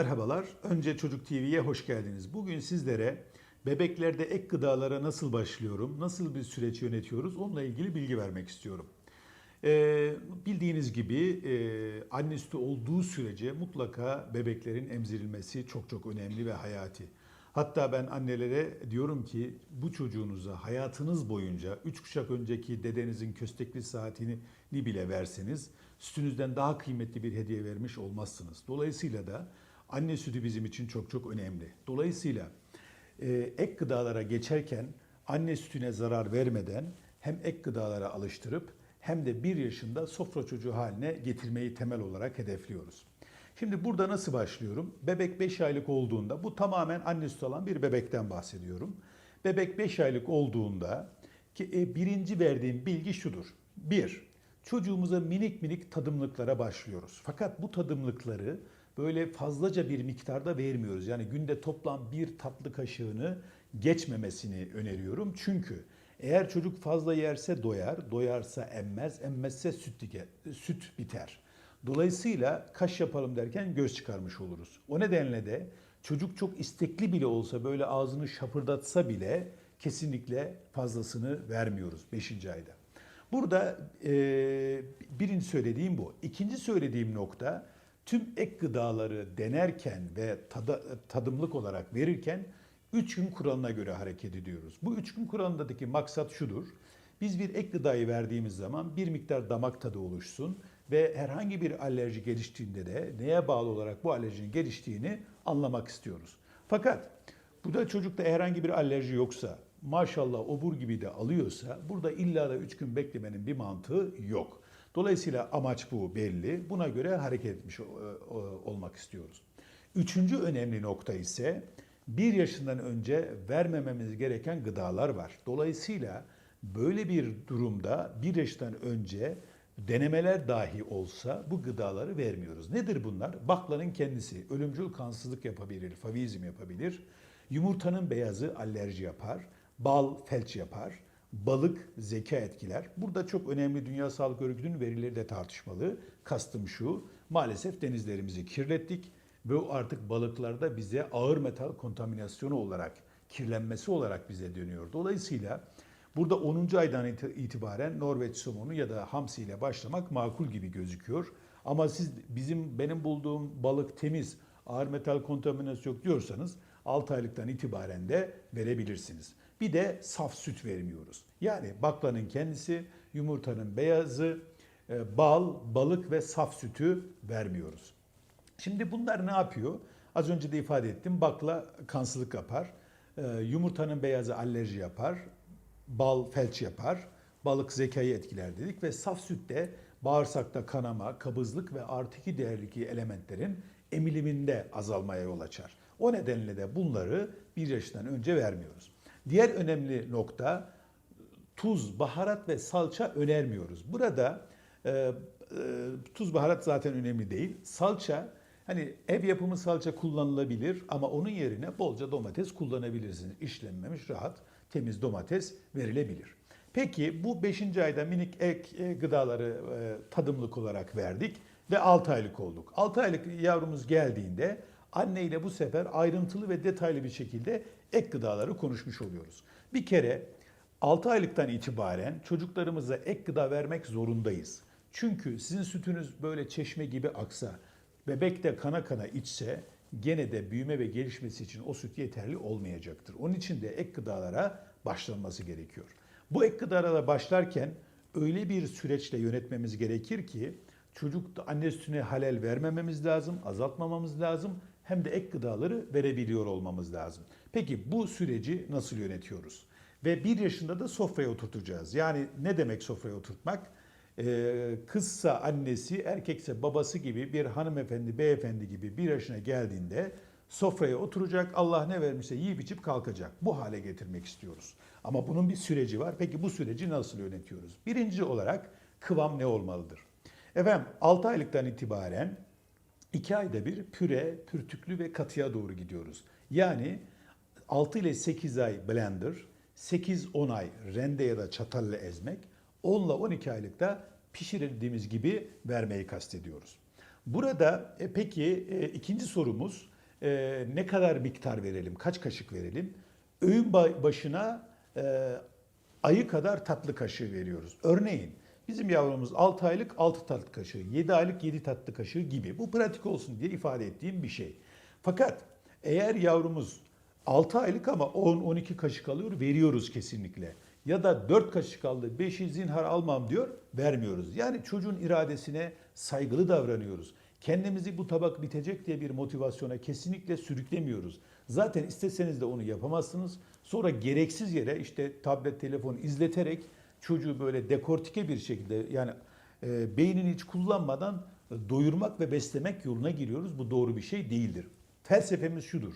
Merhabalar. Önce Çocuk TV'ye hoş geldiniz. Bugün sizlere bebeklerde ek gıdalara nasıl başlıyorum, nasıl bir süreç yönetiyoruz onunla ilgili bilgi vermek istiyorum. Ee, bildiğiniz gibi e, anne sütü olduğu sürece mutlaka bebeklerin emzirilmesi çok çok önemli ve hayati. Hatta ben annelere diyorum ki bu çocuğunuza hayatınız boyunca 3 kuşak önceki dedenizin köstekli saatini bile verseniz sütünüzden daha kıymetli bir hediye vermiş olmazsınız. Dolayısıyla da anne sütü bizim için çok çok önemli. Dolayısıyla e, ek gıdalara geçerken anne sütüne zarar vermeden hem ek gıdalara alıştırıp hem de bir yaşında sofra çocuğu haline getirmeyi temel olarak hedefliyoruz. Şimdi burada nasıl başlıyorum? Bebek 5 aylık olduğunda, bu tamamen anne sütü alan bir bebekten bahsediyorum. Bebek 5 aylık olduğunda ki e, birinci verdiğim bilgi şudur. Bir, çocuğumuza minik minik tadımlıklara başlıyoruz. Fakat bu tadımlıkları böyle fazlaca bir miktarda vermiyoruz. Yani günde toplam bir tatlı kaşığını geçmemesini öneriyorum. Çünkü eğer çocuk fazla yerse doyar, doyarsa emmez, emmezse süt, dike- süt biter. Dolayısıyla kaş yapalım derken göz çıkarmış oluruz. O nedenle de çocuk çok istekli bile olsa böyle ağzını şapırdatsa bile kesinlikle fazlasını vermiyoruz 5. ayda. Burada e, birinci söylediğim bu. İkinci söylediğim nokta tüm ek gıdaları denerken ve tada- tadımlık olarak verirken 3 gün kuralına göre hareket ediyoruz. Bu 3 gün kuralındaki maksat şudur. Biz bir ek gıdayı verdiğimiz zaman bir miktar damak tadı oluşsun ve herhangi bir alerji geliştiğinde de neye bağlı olarak bu alerjinin geliştiğini anlamak istiyoruz. Fakat bu da çocukta herhangi bir alerji yoksa, maşallah obur gibi de alıyorsa burada illa da 3 gün beklemenin bir mantığı yok. Dolayısıyla amaç bu belli. Buna göre hareket etmiş o- o- olmak istiyoruz. Üçüncü önemli nokta ise bir yaşından önce vermememiz gereken gıdalar var. Dolayısıyla böyle bir durumda bir yaştan önce denemeler dahi olsa bu gıdaları vermiyoruz. Nedir bunlar? Baklanın kendisi ölümcül kansızlık yapabilir, favizm yapabilir. Yumurtanın beyazı alerji yapar, bal felç yapar, balık zeka etkiler. Burada çok önemli Dünya Sağlık Örgütü'nün verileri de tartışmalı. Kastım şu, maalesef denizlerimizi kirlettik ve o artık balıklarda bize ağır metal kontaminasyonu olarak, kirlenmesi olarak bize dönüyor. Dolayısıyla burada 10. aydan iti- itibaren Norveç somonu ya da hamsi ile başlamak makul gibi gözüküyor. Ama siz bizim benim bulduğum balık temiz, ağır metal kontaminasyonu yok diyorsanız 6 aylıktan itibaren de verebilirsiniz. Bir de saf süt vermiyoruz. Yani baklanın kendisi, yumurtanın beyazı, e, bal, balık ve saf sütü vermiyoruz. Şimdi bunlar ne yapıyor? Az önce de ifade ettim. Bakla kansızlık yapar. Ee, yumurtanın beyazı alerji yapar. Bal felç yapar. Balık zekayı etkiler dedik ve saf sütte bağırsakta kanama, kabızlık ve artı iki değerli elementlerin emiliminde azalmaya yol açar. O nedenle de bunları bir yaşından önce vermiyoruz. Diğer önemli nokta tuz, baharat ve salça önermiyoruz. Burada e, e, tuz, baharat zaten önemli değil. Salça, hani ev yapımı salça kullanılabilir ama onun yerine bolca domates kullanabilirsiniz. İşlenmemiş, rahat, temiz domates verilebilir. Peki bu 5. ayda minik ek e, gıdaları e, tadımlık olarak verdik ve 6 aylık olduk. 6 aylık yavrumuz geldiğinde anne ile bu sefer ayrıntılı ve detaylı bir şekilde ek gıdaları konuşmuş oluyoruz. Bir kere 6 aylıktan itibaren çocuklarımıza ek gıda vermek zorundayız. Çünkü sizin sütünüz böyle çeşme gibi aksa, bebek de kana kana içse gene de büyüme ve gelişmesi için o süt yeterli olmayacaktır. Onun için de ek gıdalara başlanması gerekiyor. Bu ek gıdalara başlarken öyle bir süreçle yönetmemiz gerekir ki çocuk da anne sütüne halel vermememiz lazım, azaltmamamız lazım hem de ek gıdaları verebiliyor olmamız lazım. Peki bu süreci nasıl yönetiyoruz? Ve bir yaşında da sofraya oturtacağız. Yani ne demek sofraya oturtmak? Ee, kızsa annesi, erkekse babası gibi bir hanımefendi, beyefendi gibi bir yaşına geldiğinde sofraya oturacak, Allah ne vermişse yiyip içip kalkacak. Bu hale getirmek istiyoruz. Ama bunun bir süreci var. Peki bu süreci nasıl yönetiyoruz? Birinci olarak kıvam ne olmalıdır? Efendim 6 aylıktan itibaren 2 ayda bir püre, pürtüklü ve katıya doğru gidiyoruz. Yani 6 ile 8 ay blender, 8-10 ay rende ya da çatalla ezmek, 10 ile 12 aylıkta pişirildiğimiz gibi vermeyi kastediyoruz. Burada e, peki e, ikinci sorumuz e, ne kadar miktar verelim, kaç kaşık verelim? Öğün ba- başına e, ayı kadar tatlı kaşığı veriyoruz. Örneğin bizim yavrumuz 6 aylık 6 tatlı kaşığı, 7 aylık 7 tatlı kaşığı gibi. Bu pratik olsun diye ifade ettiğim bir şey. Fakat eğer yavrumuz 6 aylık ama 10-12 kaşık alıyor veriyoruz kesinlikle. Ya da 4 kaşık aldı 5'i zinhar almam diyor vermiyoruz. Yani çocuğun iradesine saygılı davranıyoruz. Kendimizi bu tabak bitecek diye bir motivasyona kesinlikle sürüklemiyoruz. Zaten isteseniz de onu yapamazsınız. Sonra gereksiz yere işte tablet, telefon izleterek çocuğu böyle dekortike bir şekilde yani e, beynini hiç kullanmadan doyurmak ve beslemek yoluna giriyoruz. Bu doğru bir şey değildir. Felsefemiz şudur.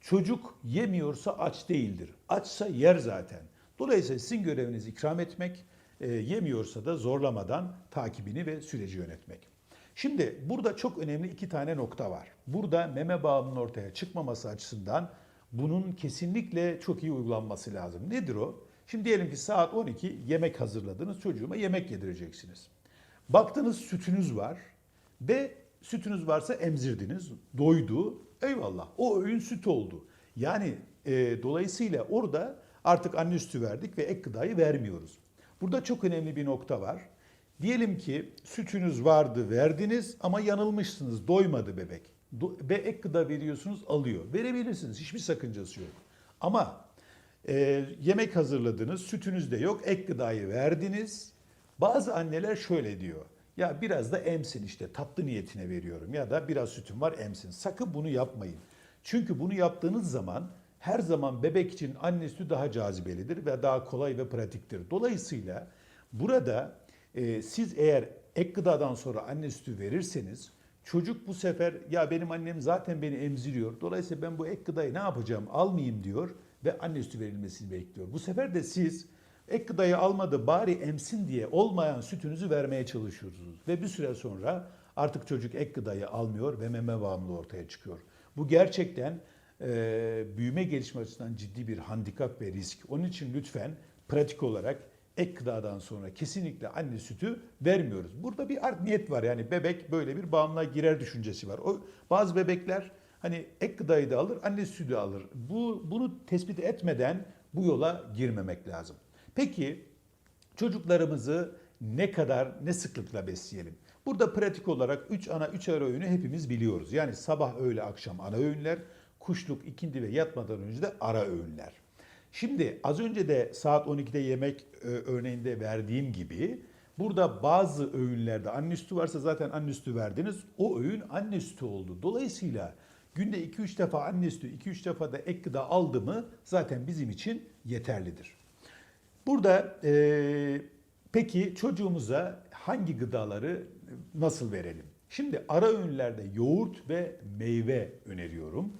Çocuk yemiyorsa aç değildir. Açsa yer zaten. Dolayısıyla sizin göreviniz ikram etmek, e, yemiyorsa da zorlamadan takibini ve süreci yönetmek. Şimdi burada çok önemli iki tane nokta var. Burada meme bağımının ortaya çıkmaması açısından bunun kesinlikle çok iyi uygulanması lazım. Nedir o? Şimdi diyelim ki saat 12 yemek hazırladınız, çocuğuma yemek yedireceksiniz. Baktınız sütünüz var ve sütünüz varsa emzirdiniz, doydu, eyvallah o öğün süt oldu. Yani e, dolayısıyla orada artık anne sütü verdik ve ek gıdayı vermiyoruz. Burada çok önemli bir nokta var. Diyelim ki sütünüz vardı verdiniz ama yanılmışsınız doymadı bebek. Do- ve ek gıda veriyorsunuz alıyor. Verebilirsiniz hiçbir sakıncası yok. Ama e, yemek hazırladınız sütünüz de yok ek gıdayı verdiniz. Bazı anneler şöyle diyor. Ya biraz da emsin işte tatlı niyetine veriyorum ya da biraz sütüm var emsin. Sakın bunu yapmayın. Çünkü bunu yaptığınız zaman her zaman bebek için anne sütü daha cazibelidir ve daha kolay ve pratiktir. Dolayısıyla burada e, siz eğer ek gıdadan sonra anne sütü verirseniz çocuk bu sefer ya benim annem zaten beni emziriyor. Dolayısıyla ben bu ek gıdayı ne yapacağım almayayım diyor ve anne sütü verilmesini bekliyor. Bu sefer de siz ek gıdayı almadı bari emsin diye olmayan sütünüzü vermeye çalışıyorsunuz. Ve bir süre sonra artık çocuk ek gıdayı almıyor ve meme bağımlılığı ortaya çıkıyor. Bu gerçekten e, büyüme gelişme açısından ciddi bir handikap ve risk. Onun için lütfen pratik olarak ek gıdadan sonra kesinlikle anne sütü vermiyoruz. Burada bir art niyet var yani bebek böyle bir bağımlılığa girer düşüncesi var. O bazı bebekler hani ek gıdayı da alır, anne sütü de alır. Bu bunu tespit etmeden bu yola girmemek lazım. Peki çocuklarımızı ne kadar ne sıklıkla besleyelim? Burada pratik olarak 3 ana 3 ara öğünü hepimiz biliyoruz. Yani sabah, öğle, akşam ana öğünler, kuşluk, ikindi ve yatmadan önce de ara öğünler. Şimdi az önce de saat 12'de yemek e, örneğinde verdiğim gibi burada bazı öğünlerde anne sütü varsa zaten anne sütü verdiniz. O öğün anne sütü oldu. Dolayısıyla günde 2-3 defa anne sütü, 2-3 defa da ek gıda aldı mı zaten bizim için yeterlidir. Burada e, peki çocuğumuza hangi gıdaları nasıl verelim? Şimdi ara öğünlerde yoğurt ve meyve öneriyorum.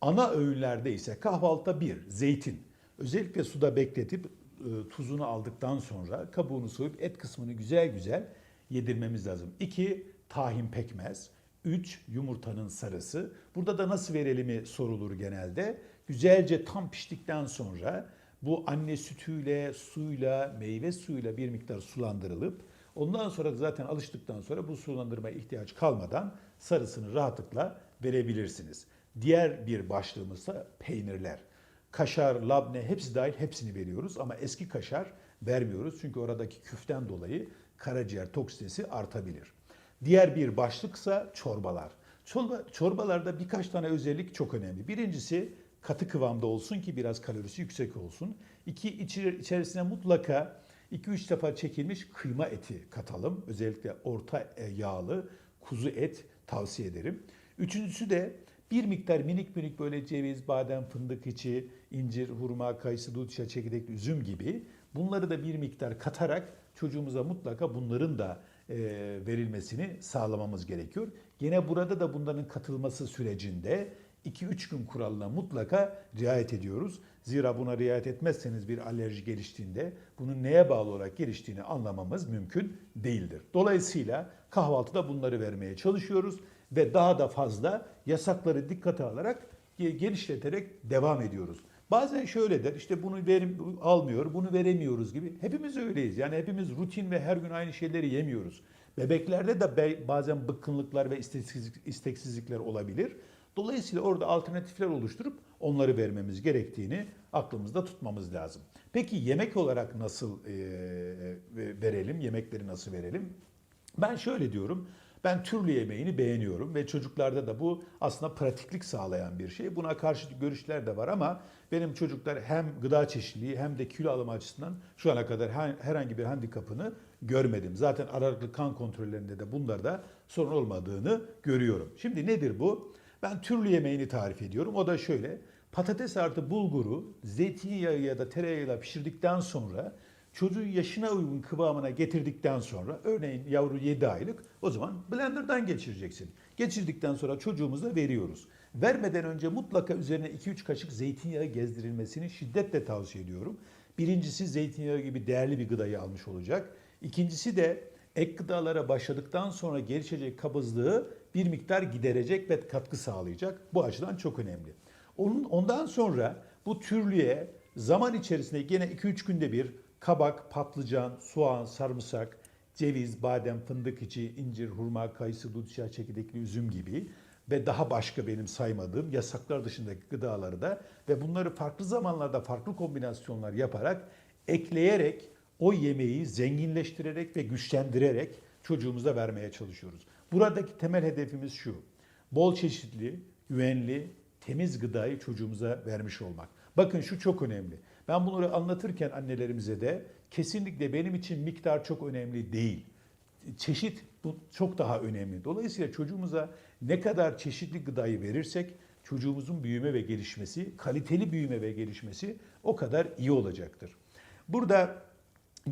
Ana öğünlerde ise kahvaltıda bir zeytin. Özellikle suda bekletip e, tuzunu aldıktan sonra kabuğunu soyup et kısmını güzel güzel yedirmemiz lazım. İki tahin pekmez. Üç yumurtanın sarısı. Burada da nasıl verelimi sorulur genelde. Güzelce tam piştikten sonra bu anne sütüyle, suyla, meyve suyuyla bir miktar sulandırılıp ondan sonra zaten alıştıktan sonra bu sulandırmaya ihtiyaç kalmadan sarısını rahatlıkla verebilirsiniz. Diğer bir başlığımızsa peynirler. Kaşar, labne hepsi dahil hepsini veriyoruz ama eski kaşar vermiyoruz. Çünkü oradaki küften dolayı karaciğer toksitesi artabilir. Diğer bir başlıksa çorbalar. Çorba, çorbalarda birkaç tane özellik çok önemli. Birincisi katı kıvamda olsun ki biraz kalorisi yüksek olsun. İki içerisine mutlaka 2-3 defa çekilmiş kıyma eti katalım. Özellikle orta e, yağlı kuzu et tavsiye ederim. Üçüncüsü de bir miktar minik minik böyle ceviz, badem, fındık içi, incir, hurma, kayısı, dut, çiçeği, çekirdekli üzüm gibi bunları da bir miktar katarak çocuğumuza mutlaka bunların da e, verilmesini sağlamamız gerekiyor. Yine burada da bunların katılması sürecinde 2-3 gün kuralına mutlaka riayet ediyoruz. Zira buna riayet etmezseniz bir alerji geliştiğinde bunun neye bağlı olarak geliştiğini anlamamız mümkün değildir. Dolayısıyla kahvaltıda bunları vermeye çalışıyoruz ve daha da fazla yasakları dikkate alarak ge- genişleterek devam ediyoruz. Bazen şöyle der işte bunu verim almıyor, bunu veremiyoruz gibi. Hepimiz öyleyiz. Yani hepimiz rutin ve her gün aynı şeyleri yemiyoruz. Bebeklerde de bazen bıkkınlıklar ve isteksizlik, isteksizlikler olabilir. Dolayısıyla orada alternatifler oluşturup onları vermemiz gerektiğini aklımızda tutmamız lazım. Peki yemek olarak nasıl e, verelim? Yemekleri nasıl verelim? Ben şöyle diyorum. Ben türlü yemeğini beğeniyorum ve çocuklarda da bu aslında pratiklik sağlayan bir şey. Buna karşı görüşler de var ama benim çocuklar hem gıda çeşitliliği hem de kilo alımı açısından şu ana kadar her- herhangi bir handikapını görmedim. Zaten aralıklı kan kontrollerinde de bunlarda sorun olmadığını görüyorum. Şimdi nedir bu? Ben türlü yemeğini tarif ediyorum. O da şöyle. Patates artı bulguru zeytinyağı ya da tereyağıyla pişirdikten sonra çocuğun yaşına uygun kıvamına getirdikten sonra örneğin yavru 7 aylık o zaman blenderdan geçireceksin. Geçirdikten sonra çocuğumuza veriyoruz. Vermeden önce mutlaka üzerine 2-3 kaşık zeytinyağı gezdirilmesini şiddetle tavsiye ediyorum. Birincisi zeytinyağı gibi değerli bir gıdayı almış olacak. İkincisi de ek gıdalara başladıktan sonra gelişecek kabızlığı bir miktar giderecek ve katkı sağlayacak. Bu açıdan çok önemli. Onun, ondan sonra bu türlüye zaman içerisinde gene 2-3 günde bir kabak, patlıcan, soğan, sarımsak, ceviz, badem, fındık içi, incir, hurma, kayısı, çiğ çekirdekli üzüm gibi ve daha başka benim saymadığım yasaklar dışındaki gıdaları da ve bunları farklı zamanlarda farklı kombinasyonlar yaparak ekleyerek o yemeği zenginleştirerek ve güçlendirerek çocuğumuza vermeye çalışıyoruz. Buradaki temel hedefimiz şu. Bol çeşitli, güvenli, temiz gıdayı çocuğumuza vermiş olmak. Bakın şu çok önemli. Ben bunları anlatırken annelerimize de kesinlikle benim için miktar çok önemli değil. Çeşit bu çok daha önemli. Dolayısıyla çocuğumuza ne kadar çeşitli gıdayı verirsek çocuğumuzun büyüme ve gelişmesi, kaliteli büyüme ve gelişmesi o kadar iyi olacaktır. Burada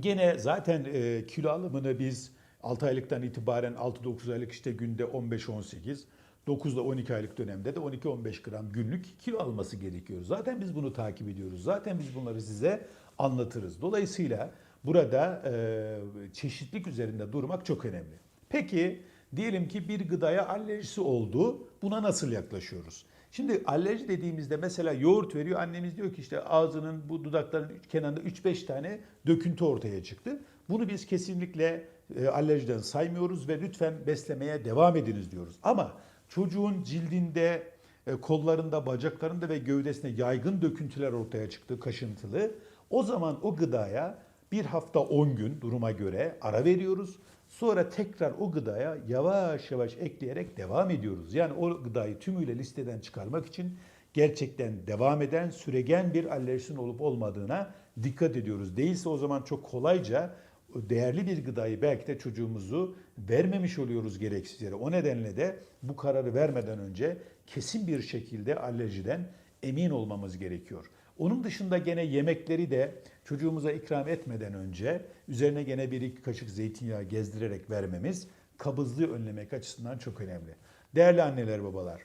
gene zaten e, kilo alımını biz 6 aylıktan itibaren 6-9 aylık işte günde 15-18, 9 ile 12 aylık dönemde de 12-15 gram günlük kilo alması gerekiyor. Zaten biz bunu takip ediyoruz. Zaten biz bunları size anlatırız. Dolayısıyla burada e, çeşitlilik üzerinde durmak çok önemli. Peki diyelim ki bir gıdaya alerjisi oldu. Buna nasıl yaklaşıyoruz? Şimdi alerji dediğimizde mesela yoğurt veriyor. Annemiz diyor ki işte ağzının bu dudakların kenarında 3-5 tane döküntü ortaya çıktı. Bunu biz kesinlikle e, alerjiden saymıyoruz ve lütfen beslemeye devam ediniz diyoruz. Ama çocuğun cildinde, e, kollarında, bacaklarında ve gövdesinde yaygın döküntüler ortaya çıktı, kaşıntılı. O zaman o gıdaya bir hafta 10 gün duruma göre ara veriyoruz. Sonra tekrar o gıdaya yavaş yavaş ekleyerek devam ediyoruz. Yani o gıdayı tümüyle listeden çıkarmak için gerçekten devam eden süregen bir alerjinin olup olmadığına dikkat ediyoruz. Değilse o zaman çok kolayca değerli bir gıdayı belki de çocuğumuzu vermemiş oluyoruz gereksiz yere. O nedenle de bu kararı vermeden önce kesin bir şekilde alerjiden emin olmamız gerekiyor. Onun dışında gene yemekleri de çocuğumuza ikram etmeden önce üzerine gene bir iki kaşık zeytinyağı gezdirerek vermemiz kabızlığı önlemek açısından çok önemli. Değerli anneler babalar,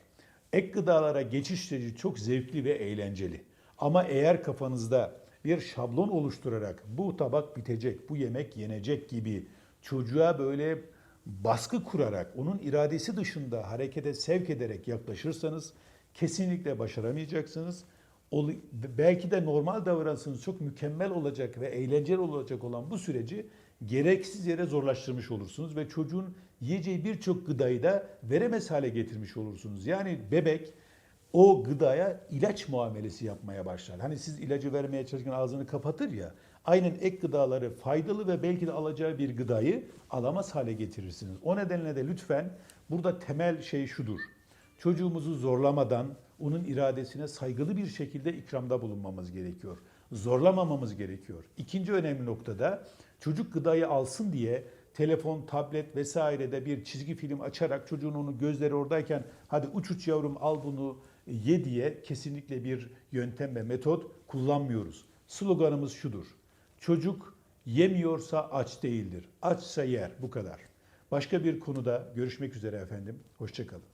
ek gıdalara geçiş süreci çok zevkli ve eğlenceli. Ama eğer kafanızda bir şablon oluşturarak bu tabak bitecek, bu yemek yenecek gibi çocuğa böyle baskı kurarak, onun iradesi dışında harekete sevk ederek yaklaşırsanız kesinlikle başaramayacaksınız. Belki de normal davranışınız çok mükemmel olacak ve eğlenceli olacak olan bu süreci gereksiz yere zorlaştırmış olursunuz ve çocuğun yiyeceği birçok gıdayı da veremez hale getirmiş olursunuz. Yani bebek o gıdaya ilaç muamelesi yapmaya başlar. Hani siz ilacı vermeye çalışırken ağzını kapatır ya. Aynen ek gıdaları faydalı ve belki de alacağı bir gıdayı alamaz hale getirirsiniz. O nedenle de lütfen burada temel şey şudur. Çocuğumuzu zorlamadan onun iradesine saygılı bir şekilde ikramda bulunmamız gerekiyor. Zorlamamamız gerekiyor. İkinci önemli noktada çocuk gıdayı alsın diye telefon, tablet vesairede bir çizgi film açarak çocuğun onu gözleri oradayken hadi uç uç yavrum al bunu ye kesinlikle bir yöntem ve metot kullanmıyoruz. Sloganımız şudur. Çocuk yemiyorsa aç değildir. Açsa yer. Bu kadar. Başka bir konuda görüşmek üzere efendim. Hoşçakalın.